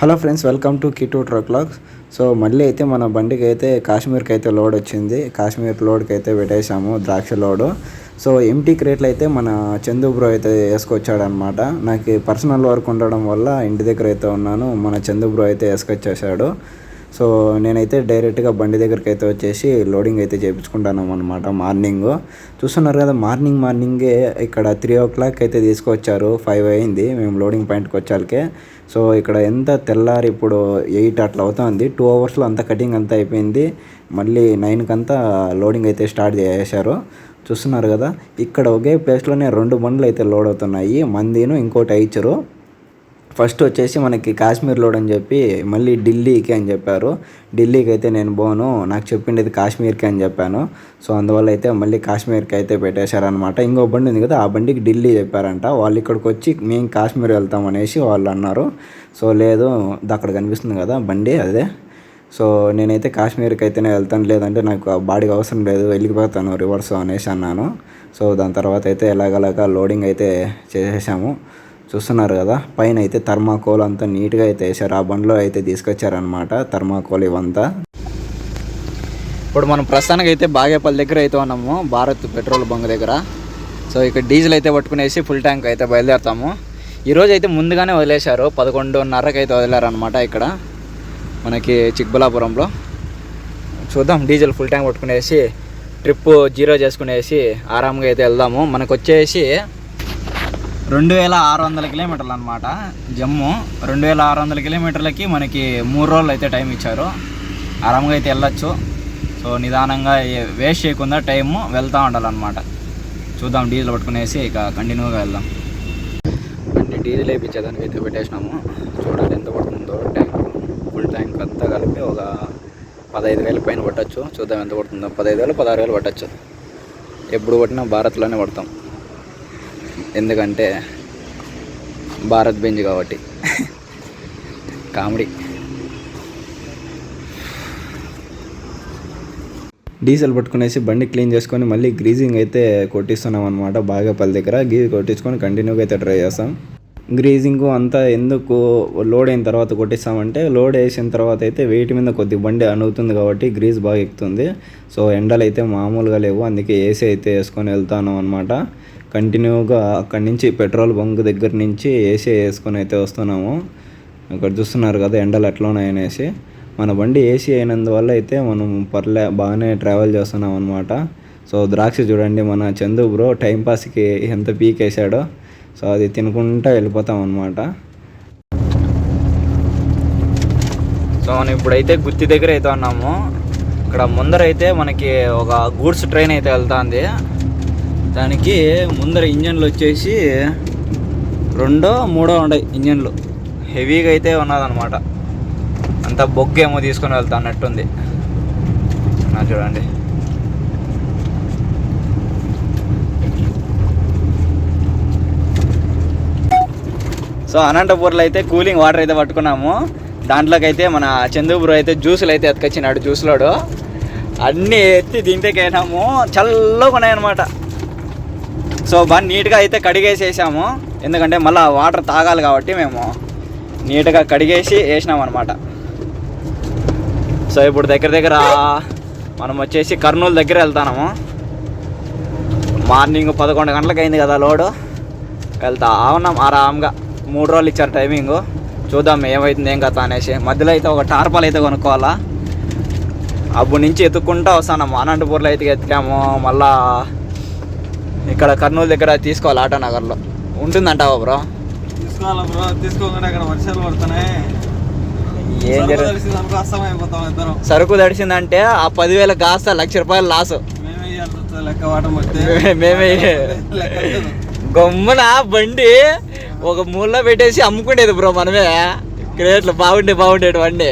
Hello friends welcome to Kittu truck logs so మళ్ళీ అయితే మన బండికి అయితే కాశ్మీర్కి అయితే లోడ్ వచ్చింది. కాశ్మీర్ లోడ్కి అయితే పెట్టేశాము ద్రాక్ష లోడు. సో ఎంటీ క్రేట్లు అయితే మన చందు బ్రో అయితే వేసుకొచ్చాడనమాట నాకు పర్సనల్ వర్క్ ఉండడం వల్ల ఇంటి దగ్గర అయితే ఉన్నాను. మన చందు బ్రో అయితే వేసుకొచ్చేసాడు సో నేనైతే డైరెక్ట్గా బండి దగ్గరికి అయితే వచ్చేసి లోడింగ్ అయితే చేయించుకుంటాను అనమాట మార్నింగ్. చూస్తున్నారు కదా మార్నింగ్ మార్నింగే ఇక్కడ త్రీ ఓ క్లాక్ అయితే తీసుకొచ్చారు. ఫైవ్ అయింది మేము లోడింగ్ పాయింట్కి వచ్చాకే సో ఇక్కడ ఎంత తెల్లారి ఇప్పుడు ఎయిట్ అట్లా అవుతుంది. టూ అవర్స్లో అంత కటింగ్ అంతా అయిపోయింది. మళ్ళీ నైన్కి అంతా లోడింగ్ అయితే స్టార్ట్ చేశారు చూస్తున్నారు కదా ఇక్కడ ఒకే ప్లేస్లోనే రెండు బండ్లు అయితే లోడ్ అవుతున్నాయి. మందిను ఇంకోటి ఐచరు ఫస్ట్ వచ్చేసి మనకి కాశ్మీర్ లోడ్ అని చెప్పి మళ్ళీ ఢిల్లీకి అని చెప్పారు. ఢిల్లీకి అయితే నేను పోను నాకు చెప్పిండేది కాశ్మీర్కి అని చెప్పాను. సో అందువల్ల అయితే మళ్ళీ కాశ్మీర్కి అయితే పెట్టేశారనమాట ఇంకో బండి ఉంది కదా ఆ బండికి ఢిల్లీ చెప్పారంట. వాళ్ళు ఇక్కడికి వచ్చి మేము కాశ్మీర్ వెళ్తాం అనేసి వాళ్ళు అన్నారు. సో లేదు అక్కడ కనిపిస్తుంది కదా బండి అదే. సో నేనైతే కాశ్మీర్కి అయితేనే వెళ్తాను లేదంటే నాకు ఆ బాడీకి అవసరం లేదు వెళ్ళిపోతాను రివర్స్ అనేసి అన్నాను. సో దాని తర్వాత అయితే ఎలాగలాగా లోడింగ్ అయితే చేసేసాము. చూస్తున్నారు కదా పైన అయితే థర్మాకోల్ అంతా నీట్గా అయితే వేసారు ఆ బండ్లో అయితే తీసుకొచ్చారనమాట థర్మాకోల్ ఇవంతా. ఇప్పుడు మనం ప్రస్తుతానికి అయితే బాగేపల్లి దగ్గర అయితే ఉన్నాము భారత్ పెట్రోల్ బంక్ దగ్గర. సో ఇక్కడ డీజిల్ అయితే పట్టుకునేసి ఫుల్ ట్యాంక్ అయితే బయలుదేరుతాము. ఈరోజు అయితే ముందుగానే వదిలేశారు పదకొండున్నరకు అయితే వదిలేరనమాట ఇక్కడ మనకి చిక్బలాపురంలో. చూద్దాం డీజిల్ ఫుల్ ట్యాంక్ పట్టుకునేసి ట్రిప్ జీరో చేసుకునేసి ఆరామ్గా అయితే వెళ్దాము. మనకు వచ్చేసి రెండు వేల ఆరు వందల కిలోమీటర్లు అనమాట జమ్ము. రెండు వేల ఆరు వందల కిలోమీటర్లకి మనకి మూడు రోజులు అయితే టైం ఇచ్చారు. ఆరామ్గా అయితే వెళ్ళొచ్చు. సో నిదానంగా వేస్ట్ చేయకుండా టైము వెళ్తూ ఉండాలన్నమాట. చూద్దాం డీజిల్ పట్టుకునేసి ఇక కంటిన్యూగా వెళ్దాం. బండి డీజిల్ వేయించేదానికి అయితే పెట్టేసినాము. చూడాలి ఎంత పడుతుందో. ట్యాంక్ ఫుల్ ట్యాంక్ అంతా కలిపి ఒక పదహైదు వేలు పైన పట్టచ్చు. చూద్దాం ఎంత పడుతుందో. పదహైదు వేలు పదహారు వేలు పట్టచ్చు. ఎప్పుడు పట్టినా భారత్లోనే పడతాం. ఎందుకంటే భారత్ బెంజ్ కాబట్టి. కామెడీ. డీజిల్ పట్టుకునేసి బండి క్లీన్ చేసుకొని మళ్ళీ గ్రీజింగ్ అయితే కొట్టిస్తున్నాం అనమాట బాగేపల్లి దగ్గర. గ్రీజ్ కొట్టించుకొని కంటిన్యూగా అయితే ట్రై చేస్తాం. గ్రీజింగ్ అంతా ఎందుకు లోడ్ అయిన తర్వాత కొట్టిస్తామంటే లోడ్ వేసిన తర్వాత అయితే వెయిట్ మీద కొద్ది బండి అనుగుతుంది కాబట్టి గ్రీజ్ బాగా ఎక్కుతుంది. సో ఎండలు అయితే మామూలుగా లేవు అందుకే ఏసీ అయితే వేసుకొని వెళ్తాను అనమాట కంటిన్యూగా అక్కడి నుంచి పెట్రోల్ బంక్ దగ్గర నుంచి ఏసీ వేసుకొని అయితే వస్తున్నాము. ఇక్కడ చూస్తున్నారు కదా ఎండలు ఎట్లా ఉన్నాయనేసి మన బండి ఏసీ అయినందువల్ల అయితే మనం పర్లే బాగానే ట్రావెల్ చేస్తున్నాం అనమాట సో ద్రాక్ష చూడండి మన చందు బ్రో టైంపాస్కి ఎంత పీక్ వేసాడో. సో అది తినుకుంటా వెళ్ళిపోతాం అనమాట సో మనం ఇప్పుడైతే గుత్తి దగ్గర అయితే ఉన్నాము. ఇక్కడ ముందర అయితే మనకి ఒక గూడ్స్ ట్రైన్ అయితే వెళ్తుంది. దానికి ముందర ఇంజన్లు వచ్చేసి రెండో మూడో ఉన్నాయి ఇంజన్లు. హెవీగా అయితే ఉన్నదనమాట అంత బొగ్గేమో తీసుకొని వెళ్తా అన్నట్టుంది. నా చూడండి. సో అనంతపూర్లో అయితే కూలింగ్ వాటర్ అయితే పట్టుకున్నాము. దాంట్లోకి అయితే మన చందుపురం అయితే జ్యూసులు అయితే ఎత్తుకొచ్చినాడు జ్యూస్లోడు. అన్నీ ఎత్తి తింటేకైనాము చల్లగా ఉన్నాయన్నమాట. సో బాగా నీట్గా అయితే కడిగేసేసాము. ఎందుకంటే మళ్ళీ వాటర్ తాగాలి కాబట్టి మేము నీట్గా కడిగేసి వేసినాం అనమాట సో ఇప్పుడు దగ్గర దగ్గర మనం వచ్చేసి కర్నూలు దగ్గర వెళ్తాము మార్నింగ్ పదకొండు గంటలకు అయింది కదా లోడు. వెళ్తా ఉన్నాం ఆరామ్గా మూడు రోజులు ఇచ్చారు టైమింగ్. చూద్దాం ఏమవుతుంది ఏం కథ అనేసి. మధ్యలో అయితే ఒక టార్పాల్ అయితే కొనుక్కోవాలా. అప్పుడు నుంచి ఎత్తుక్కుంటా వస్తాను అనంతపూర్లో అయితే ఎత్తికాము. మళ్ళా ఇక్కడ కర్నూలు దగ్గర తీసుకోవాలి ఆటో నగర్లో. ఉంటుందంటావా బ్రో. తీసుకోవాలా బ్రో? తీసుకోకుండా వర్షాలు పడుతున్నాయి. ఏం జరుగుతుంది సరుకు తడిసిందంటే ఆ పదివేల కాస్త లక్ష రూపాయలు లాస్. మేమే. గమ్మున బండి ఒక మూలలో పెట్టేసి అమ్ముకునేది బ్రో మనమే. క్రేట్లు బాగుండే బాగుండేటి బండి.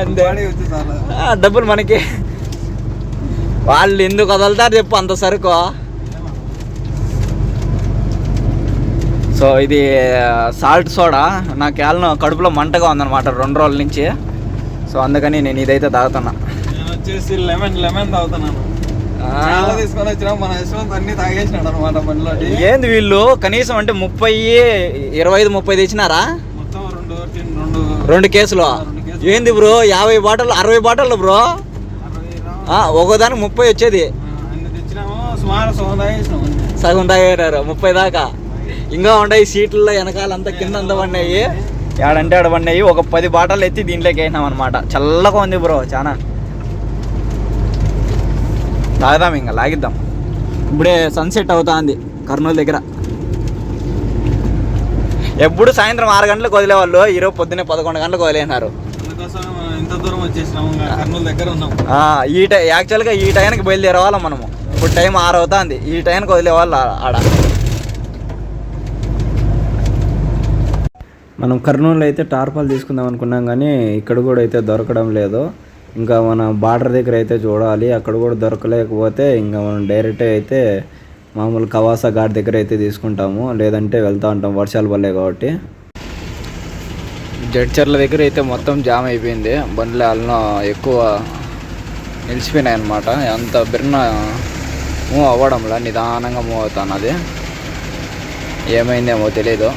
అంతే. డబ్బులు మనకి. వాళ్ళు ఎందుకు వదులుతారు చెప్పు అంత సరుకు. సో ఇది సాల్ట్ సోడా నా క్యాలను కడుపులో మంటగా ఉందన్నమాట రెండు రోజుల నుంచి. సో అందుకని నేను ఇదైతే తాగుతున్నా. నేను వచ్చేసి లెమన్ లెమన్ తాగుతున్నాను. తీసుకొని వచ్చినా. మన యశ్వంత్ అన్ని తాగేసినాడు అనమాట ఏంది వీళ్ళు? కనీసం అంటే ముప్పై ఇరవై ఐదు ముప్పై తెచ్చినారా? మొత్తం రెండు టిన్ రెండు రెండు కేసులు. ఏంది బ్రో? యాభై బాటలు అరవై బాటలు బ్రో? ఒక్కోదానికి ముప్పై వచ్చేది. సుమారు సగం తాగారు ముప్పై దాకా. ఇంకా ఉన్నాయి సీట్లలో వెనకాలంతా కింద అంతా పడినాయి. ఏడంటే ఆడ పడినాయి. ఒక పది బాటలు ఎత్తి దీంట్లోకి వేసినాం అనమాట చల్లగా ఉంది బ్రో చాలా తాగుదాం ఇంకా లాగిద్దాం. ఇప్పుడే సన్సెట్ అవుతా ఉంది కర్నూలు దగ్గర. ఎప్పుడు సాయంత్రం ఆరు గంటలకు వదిలేవాళ్ళు ఈరోజు పొద్దున్నే పదకొండు గంటలకు ఆ, ఈ టై యాక్చువల్గా ఈ టైంకి బయలుదేరేవాళ్ళం మనము. ఇప్పుడు టైం ఆరు అవుతుంది ఈ టైంకి వదిలేవాళ్ళు ఆ- ఆడ. మనం కర్నూలు అయితే టార్పాల్ తీసుకుందాం అనుకున్నాం కానీ ఇక్కడ కూడా అయితే దొరకడం లేదు. ఇంకా మన బార్డర్ దగ్గర అయితే చూడాలి. అక్కడ కూడా దొరకలేకపోతే ఇంకా మనం డైరెక్ట్ అయితే మామూలు కవాసా ఘాట్ దగ్గర అయితే తీసుకుంటాము. లేదంటే వెళ్తూ ఉంటాం వర్షాలు పడలే కాబట్టి. జడ్చర్ల దగ్గర అయితే మొత్తం జామ్ అయిపోయింది. బండ్లు అలా ఎక్కువ నిలిచిపోయినాయి అనమాట అంత బిర్న మూవ్ అవ్వడంలా నిదానంగా మూవ్ అవుతాను అది ఏమైందేమో తెలీదు.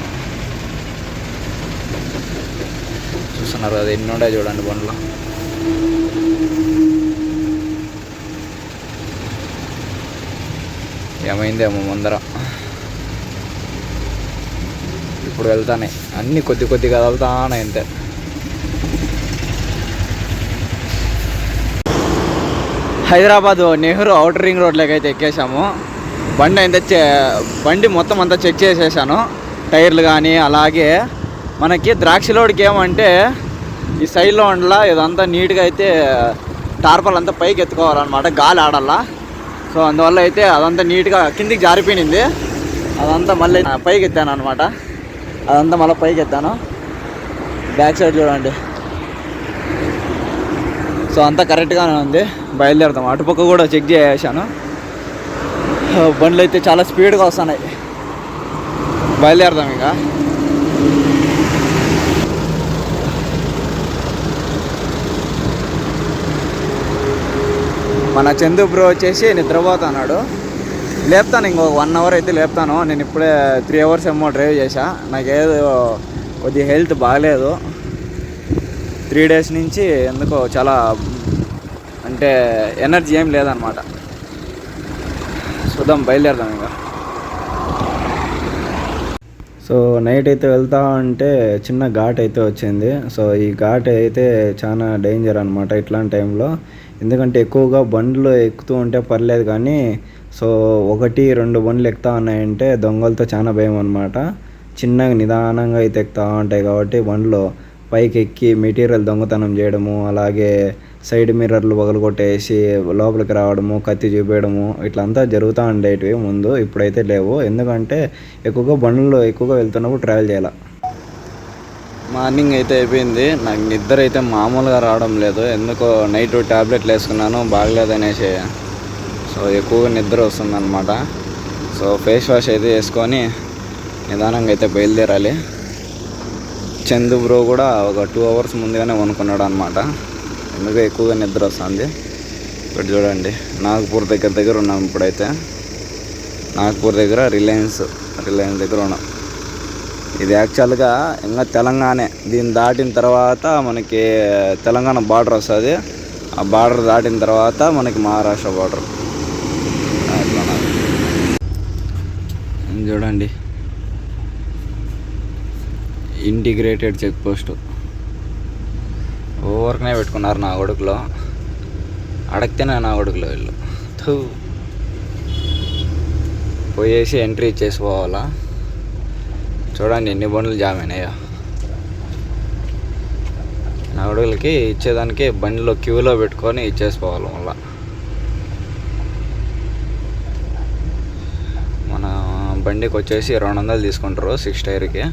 చూస్తున్నారు అది ఎన్ని ఉన్నాయి చూడండి బండ్లు. ఏమైందేమో ముందర. ఇప్పుడు వెళ్తానే. అన్ని కొద్ది కొద్దిగా కదులుతానే అంతే. హైదరాబాద్ నెహ్రూ అవుటర్ రింగ్ రోడ్లోకి అయితే ఎక్కేసాము బండి అయితే చె- బండి మొత్తం అంతా చెక్ చేసేసాను. టైర్లు కానీ అలాగే మనకి ద్రాక్షలోడికి ఏమంటే ఈ సైడ్లో ఉండలా ఇదంతా నీట్గా అయితే టార్పల్ అంతా పైకి ఎత్తుకోవాలన్నమాట గాలి ఆడాలా సో అందువల్ల అయితే అదంతా నీట్గా కిందికి జారిపోయింది అదంతా మళ్ళీ పైకి ఎత్తాను అనమాట అదంతా మళ్ళీ పైకి ఎత్తాను. బ్యాక్ సైడ్ చూడండి. సో అంతా కరెక్ట్గానే ఉంది. బయలుదేరుతాం అటుపక్క కూడా చెక్ చేసేసాను. బండ్లు అయితే చాలా స్పీడ్గా వస్తున్నాయి. బయలుదేరుతాం ఇంకా. మన చందు బ్రో వచ్చేసి నిద్రపోతున్నాడు. లేపుతాను ఇంకొక వన్ అవర్ అయితే లేపుతాను. నేను ఇప్పుడే త్రీ అవర్స్ ఏమో డ్రైవ్ చేశా. నాకేదో కొద్దిగా హెల్త్ బాగాలేదు త్రీ డేస్ నుంచి ఎందుకో చాలా అంటే ఎనర్జీ ఏం లేదనమాట చూద్దాం బయలుదేరదాం ఇంకా. సో నైట్ అయితే వెళ్తా ఉంటే చిన్న ఘాట్ అయితే వచ్చింది. సో ఈ ఘాట్ అయితే చాలా డేంజర్ అనమాట ఇట్లాంటి టైంలో ఎందుకంటే ఎక్కువగా బండ్లు ఎక్కుతూ ఉంటే పర్లేదు కానీ సో ఒకటి రెండు బండ్లు ఎక్కుతా ఉన్నాయంటే దొంగలతో చాలా భయం అనమాట చిన్నగా నిదానంగా అయితే ఎక్కుతా ఉంటాయి కాబట్టి బండ్లు పైకి ఎక్కి మెటీరియల్ దొంగతనం చేయడము అలాగే సైడ్ మిర్రర్లు పగలగొట్టేసి లోపలికి రావడము కత్తి చూపేయడము ఇట్లంతా జరుగుతూ ఉండేటివి ముందు ఇప్పుడైతే లేవు. ఎందుకంటే ఎక్కువగా బండ్లు ఎక్కువగా వెళ్తున్నప్పుడు ట్రావెల్ చేయాలి. మార్నింగ్ అయితే అయిపోయింది. నాకు నిద్ర అయితే మామూలుగా రావడం లేదు. ఎందుకో నైట్ ట్యాబ్లెట్లు వేసుకున్నాను బాగలేదనేసి. సో ఎక్కువగా నిద్ర వస్తుందన్నమాట. సో ఫేస్ వాష్ అయితే వేసుకొని నిదానంగా అయితే బయలుదేరాలి. చందు బ్రో కూడా ఒక టూ అవర్స్ ముందుగానే కొనుక్కున్నాడు అనమాట ఎందుకు ఎక్కువగా నిద్ర వస్తుంది. ఇప్పుడు చూడండి నాగపూర్ దగ్గర దగ్గర ఉన్నాం ఇప్పుడైతే. నాగపూర్ దగ్గర రిలయన్స్ రిలయన్స్ దగ్గర ఉన్నాం. ఇది యాక్చువల్గా ఇంకా తెలంగాణే. దీన్ని దాటిన తర్వాత మనకి తెలంగాణ బార్డర్ వస్తుంది. ఆ బార్డర్ దాటిన తర్వాత మనకి మహారాష్ట్ర బార్డర్ చూడండి. ఇంటిగ్రేటెడ్ చెక్ పోస్ట్ ఓవర్కనే పెట్టుకున్నారు నా కొడుకులో. అడిగితేనే నా కొడుకులో వీళ్ళు. పోయేసి ఎంట్రీ ఇచ్చేసి పోవాలా? చూడండి ఎన్ని బండ్లు జామ్ అయినాయో. నా ఇచ్చేదానికి బండిలో క్యూలో పెట్టుకొని ఇచ్చేసుకోవాలి మళ్ళా. మన బండికి వచ్చేసి రెండు వందలు తీసుకుంటారు సిక్స్ టైర్కి.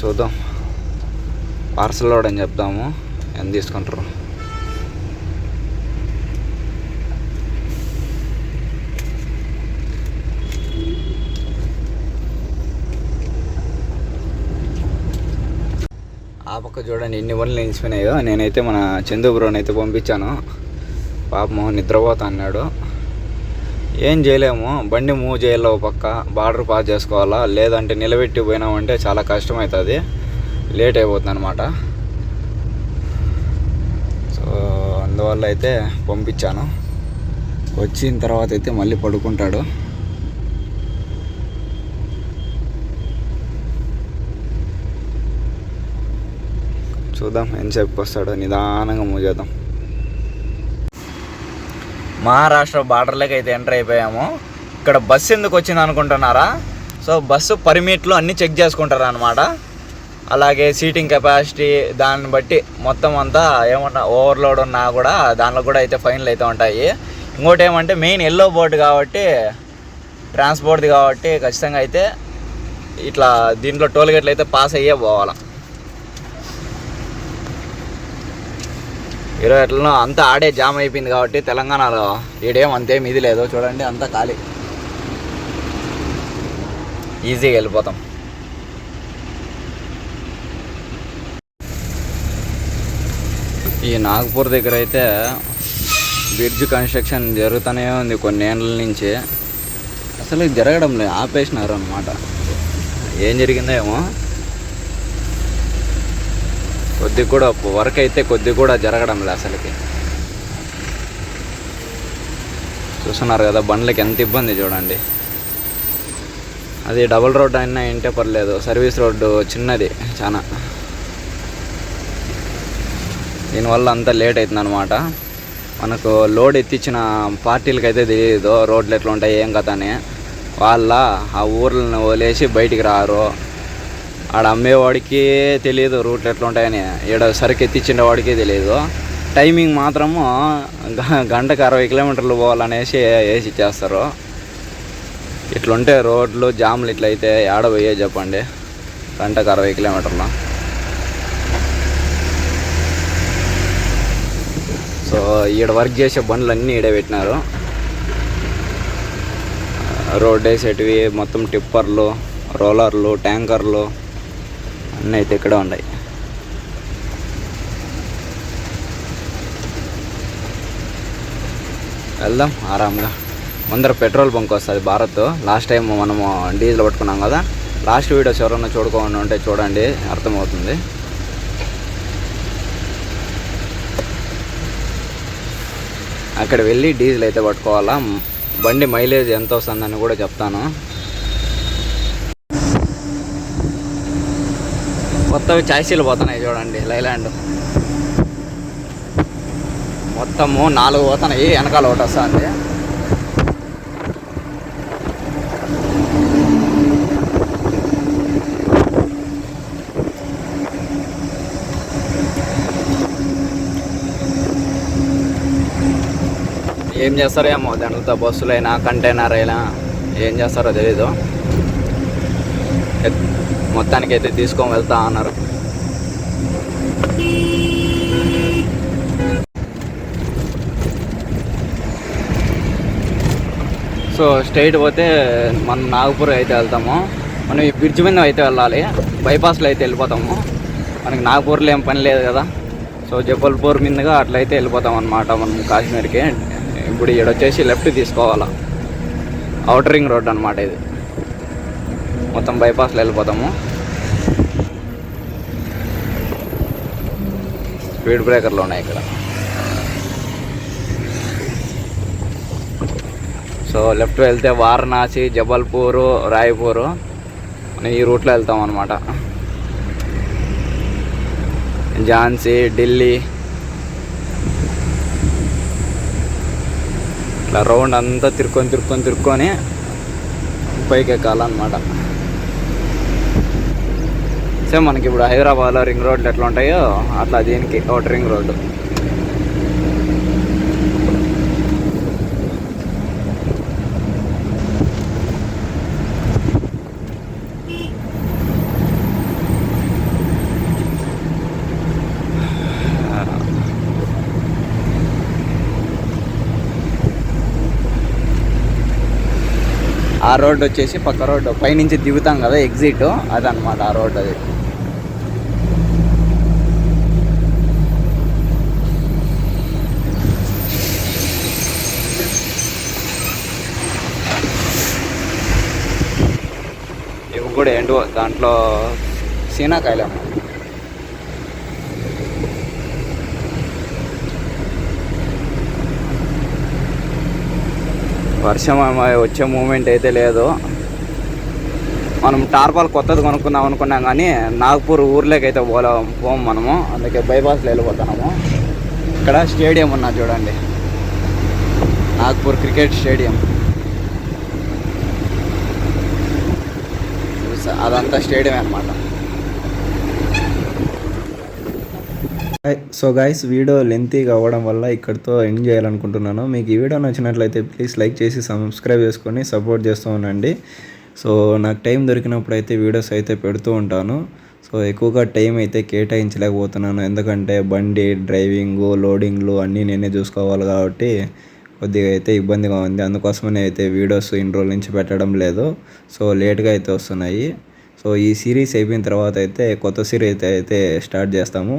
చూద్దాం. పార్సల్ లోడ్ అని చెప్దాము. ఎంత తీసుకుంటారు? ఆ పక్క చూడండి ఎన్ని బండ్లు నిలిచిపోయినాయో. నేనైతే మన చందు బ్రోని అయితే పంపించాను. పాపం నిద్రపోతా అన్నాడు. ఏం చేయలేము. బండి మూవ్ చేయాలి ఒక పక్క. బార్డర్ పాస్ చేసుకోవాలా? లేదంటే నిలబెట్టి పోయినామంటే చాలా కష్టమవుతుంది లేట్ అయిపోతుంది అనమాట సో అందువల్ల అయితే పంపించాను. వచ్చిన తర్వాత అయితే మళ్ళీ పడుకుంటాడు. చూద్దాం ఎంతసేపుకి వస్తాడో నిదానంగా మూవ్ చేద్దాం. మహారాష్ట్ర బార్డర్లోకి అయితే ఎంటర్ అయిపోయాము. ఇక్కడ బస్సు ఎందుకు వచ్చింది అనుకుంటున్నారా? సో బస్సు పర్మిట్లు అన్నీ చెక్ చేసుకుంటారు అనమాట అలాగే సీటింగ్ కెపాసిటీ దాన్ని బట్టి మొత్తం అంతా ఏమన్నా ఓవర్లోడ్ ఉన్నా కూడా దానిలో కూడా అయితే ఫైన్లు అయితే ఉంటాయి. ఇంకోటి ఏమంటే మెయిన్ ఎల్లో బోర్డు కాబట్టి ట్రాన్స్పోర్ట్ది కాబట్టి ఖచ్చితంగా అయితే ఇట్లా దీంట్లో టోల్ గేట్లు అయితే పాస్ అయ్యే పోవాలి. ఇరవై ఎట్లనో అంతా ఆడే జామ్ అయిపోయింది కాబట్టి తెలంగాణలో ఈడేం అంతేం ఇది లేదు. చూడండి అంతా ఖాళీ. ఈజీగా వెళ్ళిపోతాం. ఈ నాగపూర్ దగ్గర అయితే బ్రిడ్జ్ కన్స్ట్రక్షన్ జరుగుతూనే ఉంది కొన్ని ఏళ్ళ నుంచి. అసలు జరగడం లేదు ఆపేసినారు అనమాట ఏం జరిగిందో ఏమో. కొద్ది కూడా వర్క్ అయితే కొద్ది కూడా జరగడం లేదు అసలుకి. చూస్తున్నారు కదా బండ్లకి ఎంత ఇబ్బంది చూడండి. అది డబుల్ రోడ్ అయినా ఏంటే పర్లేదు సర్వీస్ రోడ్డు చిన్నది చాలా దీనివల్ల అంతా లేట్ అవుతుంది అనమాట మనకు లోడ్ ఎత్తిచ్చిన పార్టీలకు అయితే తెలియదు రోడ్లు ఎట్లా ఉంటాయి ఏం కథ అని. వాళ్ళ ఆ ఊర్లను వదిలేసి బయటికి రారు. ఆడ అమ్మేవాడికి తెలియదు రూట్లు ఎట్లా ఉంటాయని ఈడ సరికి ఎత్తిచ్చిన వాడికి తెలియదు టైమింగ్ మాత్రము గంటకు అరవై కిలోమీటర్లు పోవాలనేసి వేసి ఇచ్చేస్తారు ఇట్లుంటే రోడ్లు జాములు ఇట్లయితే ఆడ పోయే చెప్పండి. గంటకు అరవై కిలోమీటర్లు. సో ఈడ వర్క్ చేసే బండ్లు అన్నీ ఈడే పెట్టినారు. రోడ్ వేసేటివి మొత్తం టిప్పర్లు రోలర్లు ట్యాంకర్లు అన్నీ అయితే ఇక్కడే ఉన్నాయి. వెళ్దాం ఆరాంగా. ముందర పెట్రోల్ బంక్ వస్తుంది భారత్ లాస్ట్ టైం మనము డీజిల్ పట్టుకున్నాం కదా. లాస్ట్ వీడియోస్ ఎవరన్నా చూడుకోండి ఉంటే చూడండి అర్థమవుతుంది. అక్కడ వెళ్ళి డీజిల్ అయితే పట్టుకోవాలా. బండి మైలేజ్ ఎంత వస్తుందని కూడా చెప్తాను. కొత్తవి చాయిసీలు పోతున్నాయి చూడండి లైలాండ్. మొత్తము నాలుగు పోతున్నాయి వెనకాల ఒకటి వస్తుంది. ఏం చేస్తారో ఏమో దాంట్లో బస్సులైనా కంటైనర్ అయినా ఏం చేస్తారో తెలీదు. మొత్తానికి అయితే తీసుకొని వెళ్తా అన్నారు. సో స్ట్రైట్ పోతే మనం నాగపూర్ అయితే వెళ్తాము. మనం ఈ బ్రిడ్జ్ మీద అయితే వెళ్ళాలి. బైపాస్లో అయితే వెళ్ళిపోతాము. మనకి నాగపూర్లో ఏం పని లేదు కదా. సో జబల్పూర్ మీదుగా అట్లయితే వెళ్ళిపోతాం అనమాట మనం కాశ్మీర్కి. ఇప్పుడు ఇక్కడ వచ్చేసి లెఫ్ట్ తీసుకోవాలా. అవుటర్ రింగ్ రోడ్ అనమాట ఇది. మొత్తం బైపాస్లో వెళ్ళిపోతాము. స్పీడ్ బ్రేకర్లు ఉన్నాయి ఇక్కడ. సో లెఫ్ట్ వెళ్తే వారణాసి జబల్పూరు రాయపూరు మనం ఈ రూట్లో వెళ్తాం అనమాట ఝాన్సీ ఢిల్లీ. ఇట్లా రౌండ్ అంతా తిరుక్కొని తిరుక్కొని తిరుక్కొని పైకి ఎక్కాలన్నమాట సేమ్ మనకి ఇప్పుడు హైదరాబాద్లో రింగ్ రోడ్లు ఎట్లా ఉంటాయో అట్లా దీనికి ఒకటి రింగ్ రోడ్డు. ఆ రోడ్డు వచ్చేసి పక్క రోడ్డు. పైనుంచి దిగుతాం కదా ఎగ్జిట్. అదనమాట ఆ రోడ్ అది. కూడా ఎండు దాంట్లో సీనా కాయలేము వర్షం వచ్చే మూమెంట్ అయితే లేదు. మనం టార్పాల్ కొత్తది కొనుక్కుందాం అనుకున్నాం కానీ నాగ్పూర్ ఊర్లోకి అయితే పోలే పోము మనము. అందుకే బైపాస్లో వెళ్ళిపోతున్నాము. ఇక్కడ స్టేడియం ఉన్నది చూడండి. Nagpur cricket stadium. అదంతా స్టేడియం అనమాట సో గాయస్ వీడియో లెంతీగా అవ్వడం వల్ల ఇక్కడితో ఎండ్ చేయాలనుకుంటున్నాను. మీకు ఈ వీడియో నచ్చినట్లయితే ప్లీజ్ లైక్ చేసి సబ్స్క్రైబ్ చేసుకొని సపోర్ట్ చేస్తూ ఉండండి. సో నాకు టైం దొరికినప్పుడు అయితే వీడియోస్ అయితే పెడుతూ ఉంటాను. సో ఎక్కువగా టైం అయితే కేటాయించలేకపోతున్నాను. ఎందుకంటే బండి డ్రైవింగు లోడింగ్లు అన్నీ నేనే చూసుకోవాలి కాబట్టి కొద్దిగా అయితే ఇబ్బందిగా ఉంది. అందుకోసమనే అయితే వీడియోస్ ఇన్ని రోజుల నుంచి పెట్టడం లేదు. సో లేట్గా అయితే వస్తున్నాయి. సో ఈ సిరీస్ అయిపోయిన తర్వాత అయితే కొత్త సిరీస్ అయితే అయితే స్టార్ట్ చేస్తాము.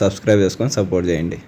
సబ్స్క్రైబ్ చేసుకొని సపోర్ట్ చేయండి.